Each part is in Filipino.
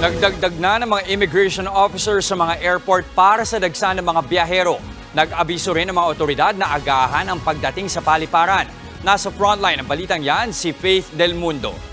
Nagdagdag na ng mga immigration officers sa mga airport para sa dagsa ng mga biyahero. Nag-abiso rin ng mga otoridad na agahan ang pagdating sa paliparan. Nasa frontline ng balitang yan si Faith Del Mundo.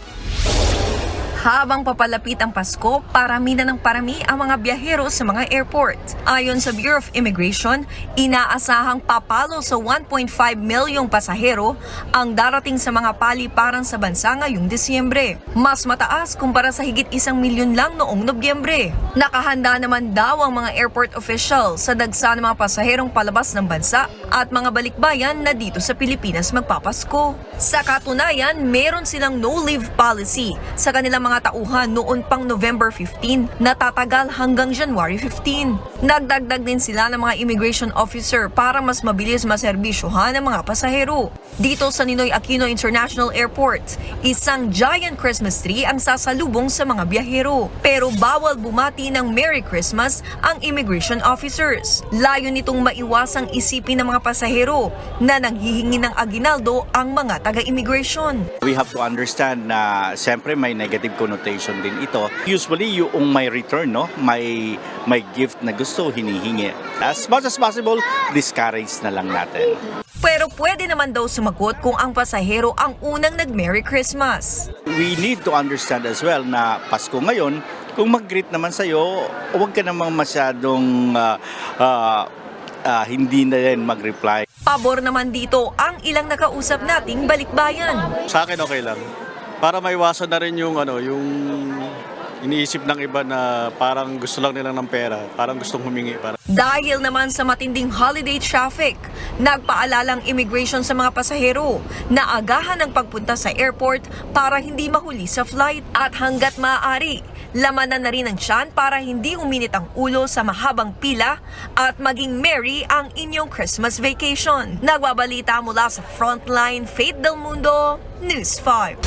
Habang papalapit ang Pasko, parami na ng parami ang mga biyahero sa mga airport. Ayon sa Bureau of Immigration, inaasahang papalo sa 1.5 milyong pasahero ang darating sa mga paliparan sa bansa ngayong Disyembre. Mas mataas kumpara sa higit isang milyon lang noong Nobyembre. Nakahanda naman daw ang mga airport official sa dagsa ng mga pasaherong palabas ng bansa at mga balikbayan na dito sa Pilipinas magpapasko. Sa katunayan, meron silang no-leave policy sa kanilang mga tauhan noon pang November 15 na tatagal hanggang January 15. Nagdagdag din sila ng mga immigration officer para mas mabilis maserbisyohan ang mga pasahero. Dito sa Ninoy Aquino International Airport, isang giant Christmas tree ang sasalubong sa mga biyahero. Pero bawal bumati ng Merry Christmas ang immigration officers. Layo nitong maiwasang isipin ng mga pasahero na nanghihingi ng aginaldo ang mga taga-immigration. We have to understand na siyempre may negative connotation din ito. Usually yung may return, no? may, may gift na gusto hinihingi. As much as possible, discourage na lang natin. Pero pwede naman daw sumagot kung ang pasahero ang unang nag-Merry Christmas. We need to understand as well na Pasko ngayon, kung mag-greet naman sa'yo, huwag ka namang masyadong ah, ah, ah, hindi na rin mag-reply. Pabor naman dito ang ilang nakausap nating balikbayan. Sa akin okay lang. Para maiwasan na rin yung ano, yung iniisip ng iba na parang gusto lang nila ng pera, parang gustong humingi para Dahil naman sa matinding holiday traffic, nagpaalalang immigration sa mga pasahero na agahan ang pagpunta sa airport para hindi mahuli sa flight at hanggat maaari, lamanan na rin ang tiyan para hindi uminit ang ulo sa mahabang pila at maging merry ang inyong Christmas vacation. Nagbabalita mula sa Frontline, Faith Del Mundo, News 5.